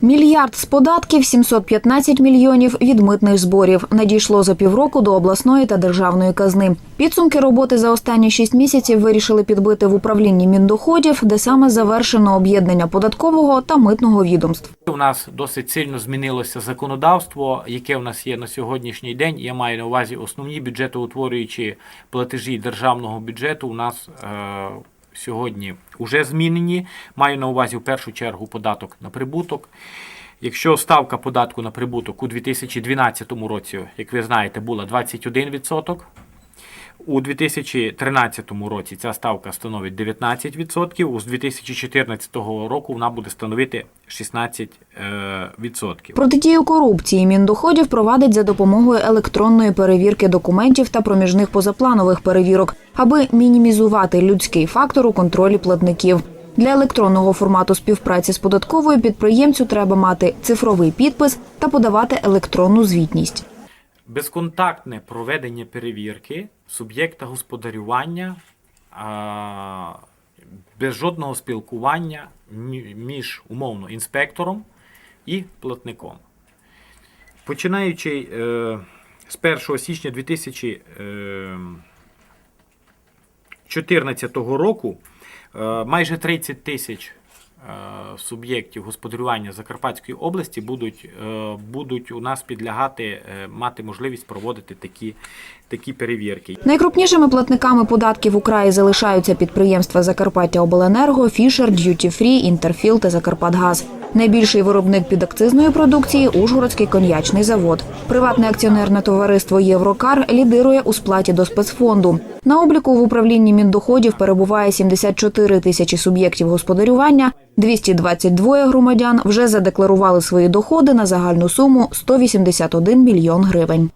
Мільярд з податків, 715 мільйонів від митних зборів надійшло за півроку до обласної та державної казни. Підсумки роботи за останні шість місяців вирішили підбити в управлінні міндоходів, де саме завершено об'єднання податкового та митного відомств. У нас досить сильно змінилося законодавство, яке у нас є на сьогоднішній день. Я маю на увазі основні бюджетоутворюючі платежі державного бюджету. У нас е, сьогодні вже змінені. Маю на увазі в першу чергу податок на прибуток. Якщо ставка податку на прибуток у 2012 році, як ви знаєте, була 21%, у 2013 році ця ставка становить 19%, у з 2014 року вона буде становити 16%. е. Протидію корупції міндоходів провадить за допомогою електронної перевірки документів та проміжних позапланових перевірок, аби мінімізувати людський фактор у контролі платників. Для електронного формату співпраці з податковою підприємцю треба мати цифровий підпис та подавати електронну звітність. Безконтактне проведення перевірки суб'єкта господарювання без жодного спілкування між умовно інспектором і платником. Починаючи е, з 1 січня 2014 року, е, майже 30 тисяч е, суб'єктів господарювання Закарпатської області будуть, е, будуть у нас підлягати, е, мати можливість проводити такі, такі перевірки. Найкрупнішими платниками податків у краї залишаються підприємства Закарпаття Обленерго, Фішер, Д'юті Фрі, Інтерфіл та Закарпатгаз. Найбільший виробник підакцизної продукції Ужгородський коньячний завод. Приватне акціонерне товариство Єврокар лідирує у сплаті до спецфонду. На обліку в управлінні міндоходів перебуває 74 тисячі суб'єктів господарювання. 222 громадян вже задекларували свої доходи на загальну суму 181 мільйон гривень.